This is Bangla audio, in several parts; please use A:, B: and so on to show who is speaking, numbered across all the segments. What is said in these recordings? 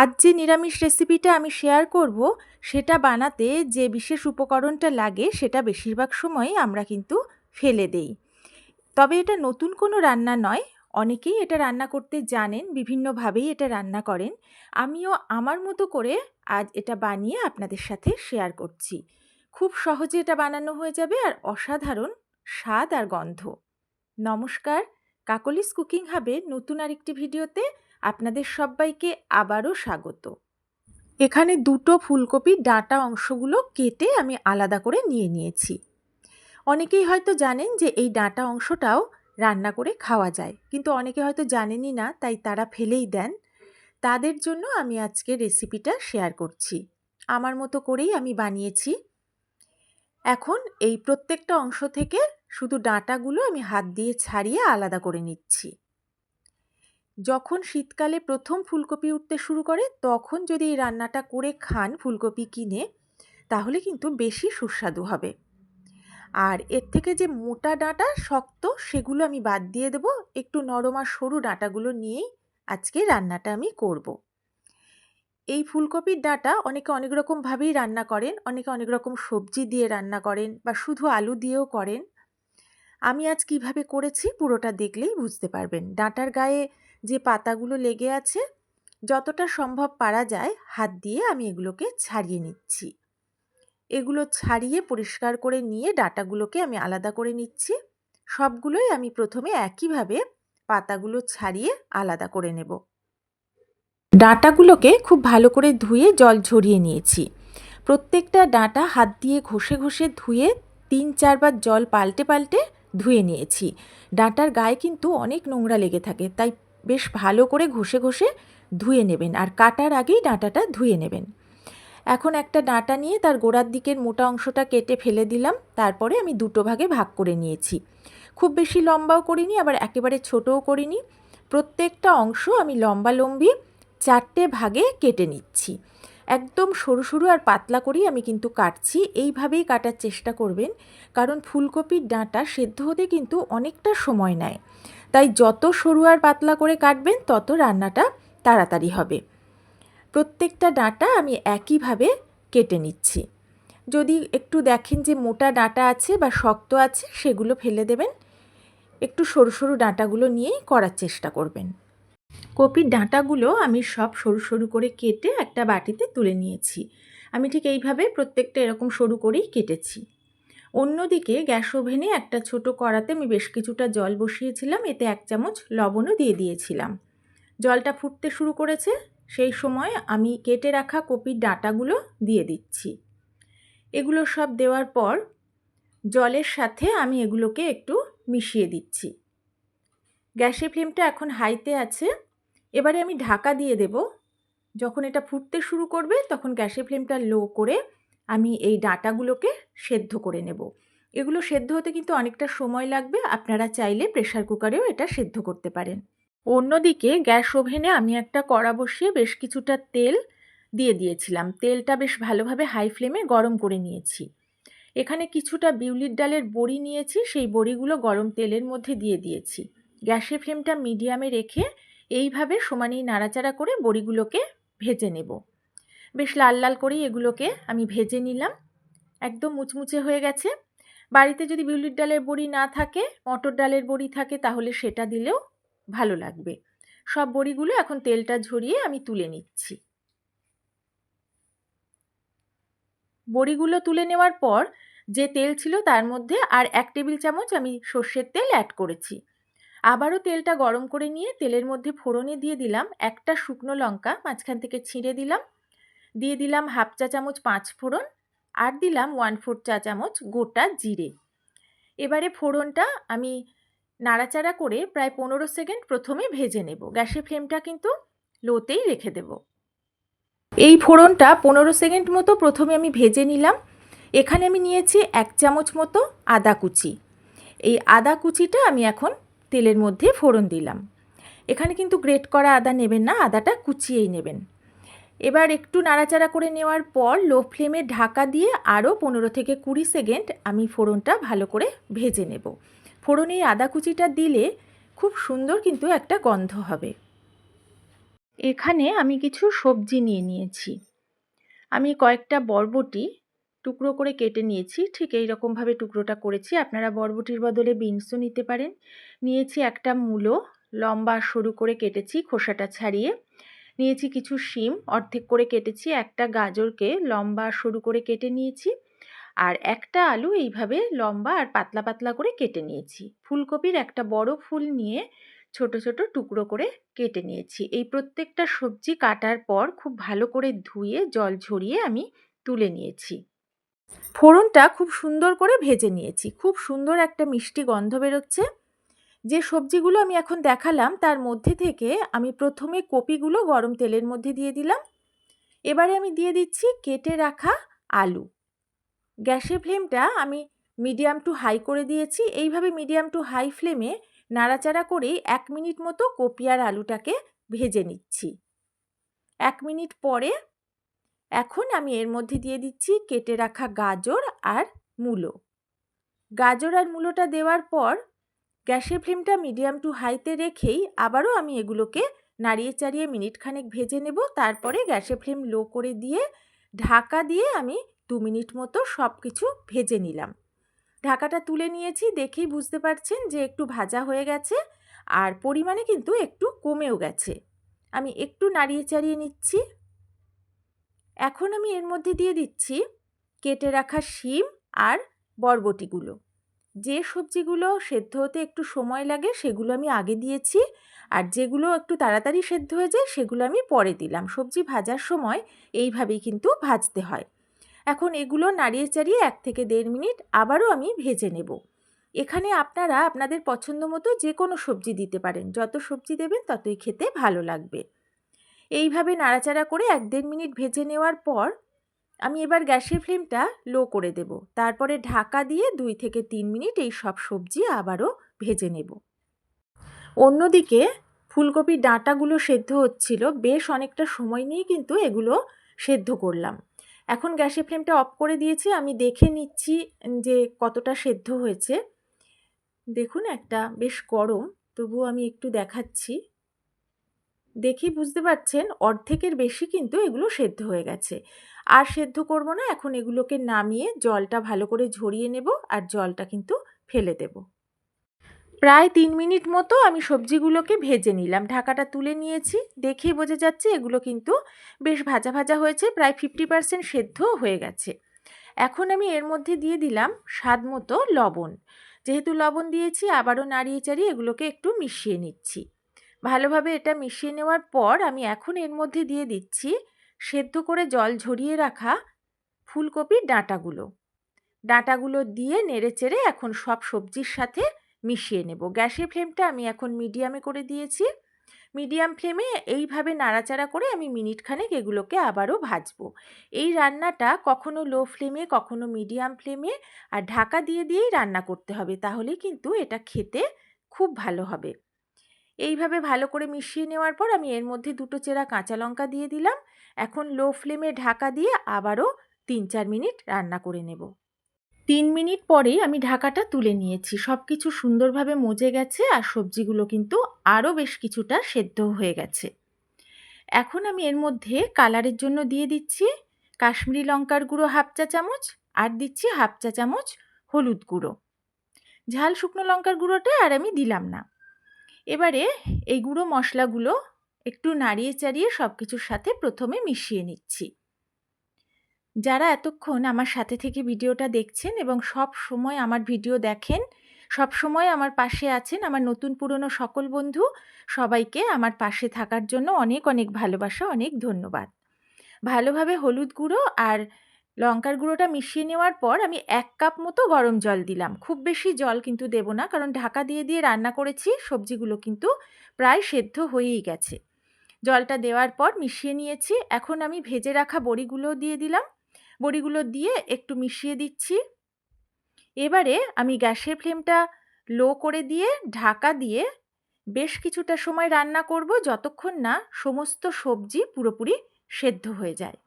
A: আজ যে নিরামিষ রেসিপিটা আমি শেয়ার করব, সেটা বানাতে যে বিশেষ উপকরণটা লাগে, সেটা বেশিরভাগ সময়ই আমরা কিন্তু ফেলে দেই। তবে এটা নতুন কোনো রান্না নয়, অনেকেই এটা রান্না করতে জানেন, বিভিন্নভাবেই এটা রান্না করেন। আমিও আমার মতো করে আজ এটা বানিয়ে আপনাদের সাথে শেয়ার করছি। খুব সহজে এটা বানানো হয়ে যাবে আর অসাধারণ স্বাদ আর গন্ধ। নমস্কার, কাকলিস কুকিং হাবের নতুন আরেকটি ভিডিওতে আপনাদের সবাইকে আবারও স্বাগত। এখানে দুটো ফুলকপির ডাঁটা অংশগুলো কেটে আমি আলাদা করে নিয়ে নিয়েছি। অনেকেই হয়তো জানেন যে এই ডাঁটা অংশটাও রান্না করে খাওয়া যায়, কিন্তু অনেকে হয়তো জানেনই না, তাই তারা ফেলেই দেন। তাদের জন্য আমি আজকে রেসিপিটা শেয়ার করছি। আমার মতো করেই আমি বানিয়েছি। এখন এই প্রত্যেকটা অংশ থেকে শুধু ডাঁটাগুলো আমি হাত দিয়ে ছাড়িয়ে আলাদা করে নিচ্ছি। যখন শীতকালে প্রথম ফুলকপি উঠতে শুরু করে, তখন যদি এই রান্নাটা করে খান ফুলকপি কিনে, তাহলে কিন্তু বেশি সুস্বাদু হবে। আর এর থেকে যে মোটা ডাঁটা শক্ত, সেগুলো আমি বাদ দিয়ে দেবো। একটু নরম আর সরু ডাঁটাগুলো নিয়েই আজকে রান্নাটা আমি করব। এই ফুলকপির ডাঁটা অনেকে অনেক রকমভাবেই রান্না করেন, অনেকে অনেক রকম সবজি দিয়ে রান্না করেন বা শুধু আলু দিয়েও করেন। আমি আজ কীভাবে করেছি পুরোটা দেখলেই বুঝতে পারবেন। ডাঁটার গায়ে যে পাতাগুলো লেগে আছে, যতটা সম্ভব পারা যায়, হাত দিয়ে আমি এগুলোকে ছাড়িয়ে নিচ্ছি। এগুলো ছাড়িয়ে পরিষ্কার করে নিয়ে ডাটাগুলোকে আমি আলাদা করে নিচ্ছি। সবগুলোই আমি প্রথমে একইভাবে পাতাগুলো ছাড়িয়ে আলাদা করে নেব। ডাঁটাগুলোকে খুব ভালো করে ধুয়ে জল ঝরিয়ে নিয়েছি। প্রত্যেকটা ডাঁটা হাত দিয়ে ঘষে ঘষে ধুয়ে তিন চারবার জল পাল্টে পাল্টে ধুয়ে নিয়েছি। ডাঁটার গায়ে কিন্তু অনেক নোংরা লেগে থাকে, তাই বেশ ভালো করে ঘষে ঘষে ধুয়ে নেবেন আর কাটার আগেই ডাঁটাটা ধুয়ে নেবেন। এখন একটা ডাঁটা নিয়ে তার গোড়ার দিকের মোটা অংশটা কেটে ফেলে দিলাম, তারপরে আমি দুটো ভাগে ভাগ করে নিয়েছি। খুব বেশি লম্বাও করিনি, আবার একেবারে ছোটও করিনি। প্রত্যেকটা অংশ আমি লম্বা লম্বি চারটে ভাগে কেটে নিচ্ছি। একদম সরু সরু আর পাতলা করেই আমি কিন্তু কাটছি। এইভাবেই কাটার চেষ্টা করবেন, কারণ ফুলকপির ডাঁটা সেদ্ধ হতে কিন্তু অনেকটা সময় নেয়। তাই যত সরু আর পাতলা করে কাটবেন, তত রান্নাটা তাড়াতাড়ি হবে। প্রত্যেকটা ডাঁটা আমি একইভাবে কেটে নিচ্ছি। যদি একটু দেখেন যে মোটা ডাঁটা আছে বা শক্ত আছে, সেগুলো ফেলে দেবেন। একটু সরু সরু ডাঁটাগুলো নিয়েই করার চেষ্টা করবেন। কপির ডাঁটাগুলো আমি সব সরু সরু করে কেটে একটা বাটিতে তুলে নিয়েছি। আমি ঠিক এইভাবে প্রত্যেকটা এরকম সরু করেই কেটেছি। অন্যদিকে গ্যাস ওভেনে একটা ছোট কড়াতে আমি বেশ কিছুটা জল বসিয়েছিলাম, এতে এক চামচ লবণও দিয়ে দিয়েছিলাম। জলটা ফুটতে শুরু করেছে, সেই সময় আমি কেটে রাখা কপির ডাঁটাগুলো দিয়ে দিচ্ছি। এগুলো সব দেওয়ার পর জলের সাথে আমি এগুলোকে একটু মিশিয়ে দিচ্ছি। গ্যাসের ফ্লেমটা এখন হাইতে আছে, এবারে আমি ঢাকা দিয়ে দেব। যখন এটা ফুটতে শুরু করবে, তখন গ্যাসের ফ্লেমটা লো করে আমি এই ডাঁটাগুলোকে সেদ্ধ করে নেব। এগুলো সেদ্ধ হতে কিন্তু অনেকটা সময় লাগবে, আপনারা চাইলে প্রেশার কুকারেও এটা সেদ্ধ করতে পারেন। অন্যদিকে গ্যাস ওভেনে আমি একটা কড়া বসিয়ে বেশ কিছুটা তেল দিয়ে দিয়েছিলাম। তেলটা বেশ ভালোভাবে হাই ফ্লেমে গরম করে নিয়েছি। এখানে কিছুটা বিউলির ডালের বড়ি নিয়েছি, সেই বড়িগুলো গরম তেলের মধ্যে দিয়ে দিয়েছি। গ্যাসের ফ্লেমটা মিডিয়ামে রেখে এইভাবে সমানেই নাড়াচাড়া করে বড়িগুলোকে ভেজে নেব। বেশ লাল লাল করেই এগুলোকে আমি ভেজে নিলাম। একদম মুচমুচে হয়ে গেছে। বাড়িতে যদি বিউলির ডালের বড়ি না থাকে, মটর ডালের বড়ি থাকে, তাহলে সেটা দিলেও ভালো লাগবে। সব বড়িগুলো এখন তেলটা ঝরিয়ে আমি তুলে নিচ্ছি। বড়িগুলো তুলে নেওয়ার পর যে তেল ছিল তার মধ্যে আর এক টেবিল চামচ আমি সর্ষের তেল অ্যাড করেছি। আবারও তেলটা গরম করে নিয়ে তেলের মধ্যে ফোড়নে দিয়ে দিলাম একটা শুকনো লঙ্কা, মাঝখান থেকে ছিঁড়ে দিলাম। দিয়ে দিলাম হাফ চা চামচ পাঁচ ফোড়ন আর দিলাম ওয়ান ফোর চা চামচ গোটা জিরে। এবারে ফোড়নটা আমি নাড়াচাড়া করে প্রায় পনেরো সেকেন্ড প্রথমে ভেজে নেব। গ্যাসের ফ্লেমটা কিন্তু লোতেই রেখে দেব। এই ফোড়নটা পনেরো সেকেন্ড মতো প্রথমে আমি ভেজে নিলাম। এখানে আমি নিয়েছি এক চামচ মতো আদা কুচি। এই আদা কুচিটা আমি এখন তেলের মধ্যে ফোড়ন দিলাম। এখানে কিন্তু গ্রেট করা আদা নেবেন না, আদাটা কুচিয়েই নেবেন। এবার একটু নাড়াচাড়া করে নেওয়ার পর লো ফ্লেমে ঢাকা দিয়ে আরও পনেরো থেকে কুড়ি সেকেন্ড আমি ফোড়নটা ভালো করে ভেজে নেব। ফোড়নে আদা কুচিটা দিলে খুব সুন্দর কিন্তু একটা গন্ধ হবে। এখানে আমি কিছু সবজি নিয়ে নিয়েছি। আমি কয়েকটা বরবটি টুকরো করে কেটে নিয়েছি। ঠিক এই রকমভাবে টুকরোটা করেছি। আপনারা বরবটির বদলে বিনসও নিতে পারেন। নিয়েছি একটা মূলো, লম্বা সরু করে কেটেছি খোসাটা ছাড়িয়ে। নিয়েছি কিছু শিম, অর্ধেক করে কেটেছি, একটা গাজরকে লম্বা সরু করে কেটে নিয়েছি, আর একটা আলু এইভাবে লম্বা আর পাতলা পাতলা করে কেটে নিয়েছি। ফুলকপির একটা বড় ফুল নিয়ে ছোট ছোট টুকরো করে কেটে নিয়েছি। এই প্রত্যেকটা সবজি কাটার পর খুব ভালো করে ধুয়ে, জল ঝরিয়ে আমি তুলে নিয়েছি। ফোড়নটা খুব সুন্দর করে ভেজে নিয়েছি। খুব সুন্দর একটা মিষ্টি গন্ধ বেরোচ্ছে। যে সবজিগুলো আমি এখন দেখালাম, তার মধ্যে থেকে আমি প্রথমে কপিগুলো গরম তেলের মধ্যে দিয়ে দিলাম। এবারে আমি দিয়ে দিচ্ছি কেটে রাখা আলু। গ্যাসের ফ্লেমটা আমি মিডিয়াম টু হাই করে দিয়েছি। এইভাবে মিডিয়াম টু হাই ফ্লেমে নাড়াচাড়া করেই এক মিনিট মতো কপি আর আলুটাকে ভেজে নিচ্ছি। এক মিনিট পরে এখন আমি এর মধ্যে দিয়ে দিচ্ছি কেটে রাখা গাজর আর মূলো। গাজর আর মূলোটা দেওয়ার পর গ্যাসের ফ্লেমটা মিডিয়াম টু হাইতে রেখেই আবারও আমি এগুলোকে নাড়িয়ে চাড়িয়ে মিনিট খানেক ভেজে নেব। তারপরে গ্যাসের ফ্লেম লো করে দিয়ে ঢাকা দিয়ে আমি দু মিনিট মতো সব কিছু ভেজে নিলাম। ঢাকাটা তুলে নিয়েছি, দেখেই বুঝতে পারছেন যে একটু ভাজা হয়ে গেছে আর পরিমাণে কিন্তু একটু কমেও গেছে। আমি একটু নাড়িয়ে চাড়িয়ে নিচ্ছি। এখন আমি এর মধ্যে দিয়ে দিচ্ছি কেটে রাখা শিম আর বরবটিগুলো। যে সবজিগুলো সেদ্ধ হতে একটু সময় লাগে, সেগুলো আমি আগে দিয়েছি। আর যেগুলো একটু তাড়াতাড়ি সেদ্ধ হয়ে যায়, সেগুলো আমি পরে দিলাম। সবজি ভাজার সময় এইভাবেই কিন্তু ভাজতে হয়। এখন এগুলো নাড়িয়ে চাড়িয়ে এক থেকে দেড় মিনিট আবারও আমি ভেজে নেব। এখানে আপনারা আপনাদের পছন্দ মতো যে কোনো সবজি দিতে পারেন। যত সবজি দেবেন, ততই খেতে ভালো লাগবে। এইভাবে নাড়াচাড়া করে এক দেড় মিনিট ভেজে নেওয়ার পর আমি এবার গ্যাসের ফ্লেমটা লো করে দেব। তারপরে ঢাকা দিয়ে দুই থেকে তিন মিনিট এই সব সবজি আবারও ভেজে নেব। অন্যদিকে ফুলকপির ডাঁটাগুলো সেদ্ধ হচ্ছিল, বেশ অনেকটা সময় নিয়ে কিন্তু এগুলো সেদ্ধ করলাম। এখন গ্যাসের ফ্লেমটা অফ করে দিয়েছি, আমি দেখে নিচ্ছি যে কতটা সেদ্ধ হয়েছে। দেখুন একটা বেশ গরম তবু আমি একটু দেখাচ্ছি। দেখেই বুঝতে পারছেন অর্ধেকের বেশি কিন্তু এগুলো সেদ্ধ হয়ে গেছে। আর সেদ্ধ করব না, এখন এগুলোকে নামিয়ে জলটা ভালো করে ঝরিয়ে নেব আর জলটা কিন্তু ফেলে দেব। প্রায় তিন মিনিট মতো আমি সবজিগুলোকে ভেজে নিলাম। ঢাকাটা তুলে নিয়েছি, দেখেই বোঝা যাচ্ছে এগুলো কিন্তু বেশ ভাজা ভাজা হয়েছে, প্রায় ফিফটি পার্সেন্ট সেদ্ধ হয়ে গেছে। এখন আমি এর মধ্যে দিয়ে দিলাম স্বাদ মতো লবণ। যেহেতু লবণ দিয়েছি, আবারও নাড়িয়ে চাড়িয়ে এগুলোকে একটু মিশিয়ে নিচ্ছি। ভালোভাবে এটা মিশিয়ে নেওয়ার পর আমি এখন এর মধ্যে দিয়ে দিচ্ছি সেদ্ধ করে জল ঝরিয়ে রাখা ফুলকপির ডাঁটাগুলো। ডাঁটাগুলো দিয়ে নেড়ে চেড়ে এখন সব সবজির সাথে মিশিয়ে নেব। গ্যাসের ফ্লেমটা আমি এখন মিডিয়ামে করে দিয়েছি। মিডিয়াম ফ্লেমে এইভাবে নাড়াচাড়া করে আমি মিনিট খানেক এগুলোকে আবারও ভাজবো। এই রান্নাটা কখনো লো ফ্লেমে, কখনো মিডিয়াম ফ্লেমে আর ঢাকা দিয়ে দিয়েই রান্না করতে হবে। তাহলে কিন্তু এটা খেতে খুব ভালো হবে। এইভাবে ভালো করে মিশিয়ে নেওয়ার পর আমি এর মধ্যে দুটো চেরা কাঁচা লঙ্কা দিয়ে দিলাম। এখন লো ফ্লেমে ঢাকা দিয়ে আবারও তিন চার মিনিট রান্না করে নেব। তিন মিনিট পরেই আমি ঢাকাটা তুলে নিয়েছি। সব কিছু সুন্দরভাবে মজে গেছে আর সবজিগুলো কিন্তু আরও বেশ কিছুটা সেদ্ধ হয়ে গেছে। এখন আমি এর মধ্যে কালারের জন্য দিয়ে দিচ্ছি কাশ্মীরি লঙ্কার গুঁড়ো হাফ চা চামচ আর দিচ্ছি হাফ চা চামচ হলুদ গুঁড়ো। ঝাল শুকনো লঙ্কার গুঁড়োটা আর আমি দিলাম না। এবারে এই গুঁড়ো মশলাগুলো একটু নাড়িয়ে চাড়িয়ে সব কিছুর সাথে প্রথমে মিশিয়ে নিচ্ছি। যারা এতক্ষণ আমার সাথে থেকে ভিডিওটা দেখছেন এবং সব সময় আমার ভিডিও দেখেন, সব সময় আমার পাশে আছেন আমার নতুন পুরনো সকল বন্ধু, সবাইকে আমার পাশে থাকার জন্য অনেক অনেক ভালোবাসা, অনেক ধন্যবাদ। ভালোভাবে হলুদ গুঁড়ো আর লঙ্কার গুঁড়োটা মিশিয়ে নেওয়ার পর আমি এক কাপ মতো গরম জল দিলাম। খুব বেশি জল কিন্তু দেব না, কারণ ঢাকা দিয়ে দিয়ে রান্না করেছি, সবজিগুলো কিন্তু প্রায় সেদ্ধ হয়েই গেছে। জলটা দেওয়ার পর মিশিয়ে নিয়েছি। এখন আমি ভেজে রাখা বড়িগুলো দিয়ে দিলাম। বড়িগুলো দিয়ে একটু মিশিয়ে দিচ্ছি। এবারে আমি গ্যাসের ফ্লেমটা লো করে দিয়ে ঢাকা দিয়ে বেশ কিছুটা সময় রান্না করব, যতক্ষণ না সমস্ত সবজি পুরোপুরি সেদ্ধ হয়ে যায়।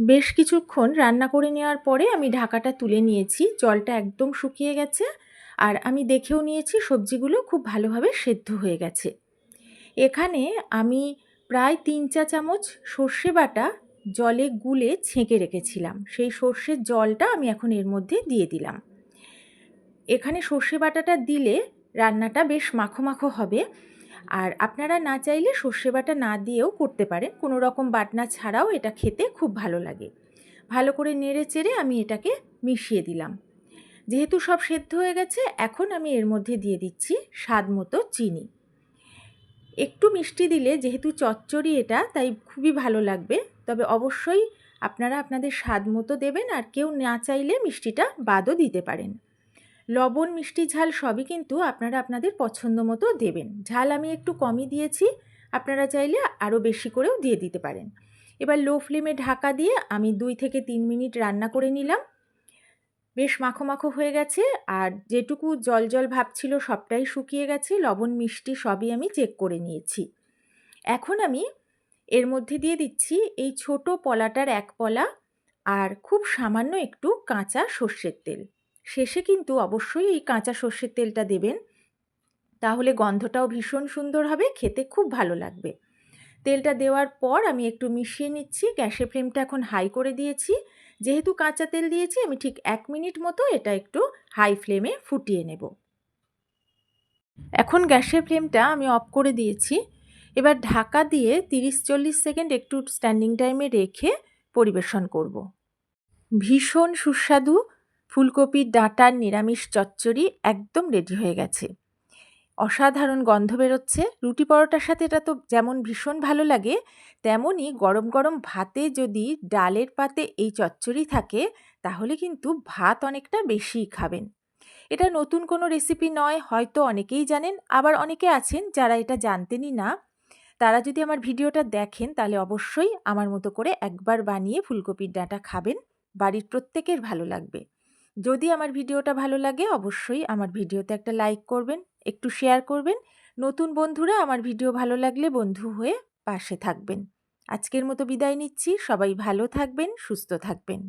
A: বেশ কিছুক্ষণ রান্না করে নেওয়ার পরে আমি ঢাকাটা তুলে নিয়েছি। জলটা একদম শুকিয়ে গেছে আর আমি দেখেও নিয়েছি সবজিগুলো খুব ভালোভাবে সেদ্ধ হয়ে গেছে। এখানে আমি প্রায় তিন চা চামচ সর্ষে বাটা জলে গুলে ছেঁকে রেখেছিলাম। সেই সর্ষের জলটা আমি এখন এর মধ্যে দিয়ে দিলাম। এখানে সর্ষে বাটাটা দিলে রান্নাটা বেশ মাখো মাখো হবে। আর আপনারা না চাইলে সর্ষে বাটা না দিয়েও করতে পারেন। কোনো রকম বাটনা ছাড়াও এটা খেতে খুব ভালো লাগে। ভালো করে নেড়ে চেড়ে আমি এটাকে মিশিয়ে দিলাম। যেহেতু সব সেদ্ধ হয়ে গেছে, এখন আমি এর মধ্যে দিয়ে দিচ্ছি স্বাদ মতো চিনি। একটু মিষ্টি দিলে, যেহেতু চচ্চড়ি এটা, তাই খুবই ভালো লাগবে। তবে অবশ্যই আপনারা আপনাদের স্বাদ মতো দেবেন আর কেউ না চাইলে মিষ্টিটা বাদও দিতে পারেন। লবণ, মিষ্টি ঝাল সবই কিন্তু আপনারা আপনাদের পছন্দ মতো দেবেন। ঝাল আমি একটু কমই দিয়েছি, আপনারা চাইলে আরও বেশি করেও দিয়ে দিতে পারেন। এবার লো ফ্লেমে ঢাকা দিয়ে আমি দুই থেকে তিন মিনিট রান্না করে নিলাম। বেশ মাখো মাখো হয়ে গেছে আর যেটুকু জল জল ভাব ছিল সবটাই শুকিয়ে গেছে, লবণ, মিষ্টি সবই আমি চেক করে নিয়েছি। এখন আমি এর মধ্যে দিয়ে দিচ্ছি এই ছোট পলাটার এক পলা আর খুব সামান্য একটু কাঁচা সর্ষের তেল। শেষে কিন্তু অবশ্যই এই কাঁচা সর্ষের তেলটা দেবেন। তাহলে গন্ধটাও ভীষণ সুন্দর হবে, খেতে খুব ভালো লাগবে। তেলটা দেওয়ার পর আমি একটু মিশিয়ে নিচ্ছি, গ্যাসের ফ্লেমটা এখন হাই করে দিয়েছি। যেহেতু কাঁচা তেল দিয়েছি, আমি ঠিক এক মিনিট মতো এটা একটু হাই ফ্লেমে ফুটিয়ে নেব। এখন গ্যাসের ফ্লেমটা আমি অফ করে দিয়েছি। এবার ঢাকা দিয়ে তিরিশ চল্লিশ সেকেন্ড একটু স্ট্যান্ডিং টাইমে রেখে পরিবেশন করব। ভীষণ সুস্বাদু ফুলকপির ডাঁটার নিরামিষ চচ্চড়ি একদম রেডি হয়ে গেছে। অসাধারণ গন্ধ বেরোচ্ছে। রুটি পরোটার সাথে এটা তো যেমন ভীষণ ভালো লাগে, তেমনই গরম গরম ভাতে যদি ডালের পাতে এই চচ্চড়ি থাকে, তাহলে কিন্তু ভাত অনেকটা বেশিই খাবেন। এটা নতুন কোনো রেসিপি নয়, হয়তো অনেকেই জানেন, আবার অনেকে আছেন যারা এটা জানতেনই না। তারা যদি আমার ভিডিওটা দেখেন, তাহলে অবশ্যই আমার মতো করে একবার বানিয়ে ফুলকপির ডাঁটা খাবেন। বাড়ির প্রত্যেকের ভালো লাগবে। যদি আমার ভিডিওটা ভালো লাগে, অবশ্যই আমার ভিডিওতে একটা লাইক করবেন, একটু শেয়ার করবেন। নতুন বন্ধুরা আমার ভিডিও ভালো লাগলে বন্ধু হয়ে পাশে থাকবেন। আজকের মতো বিদায় নিচ্ছি। সবাই ভালো থাকবেন, সুস্থ থাকবেন।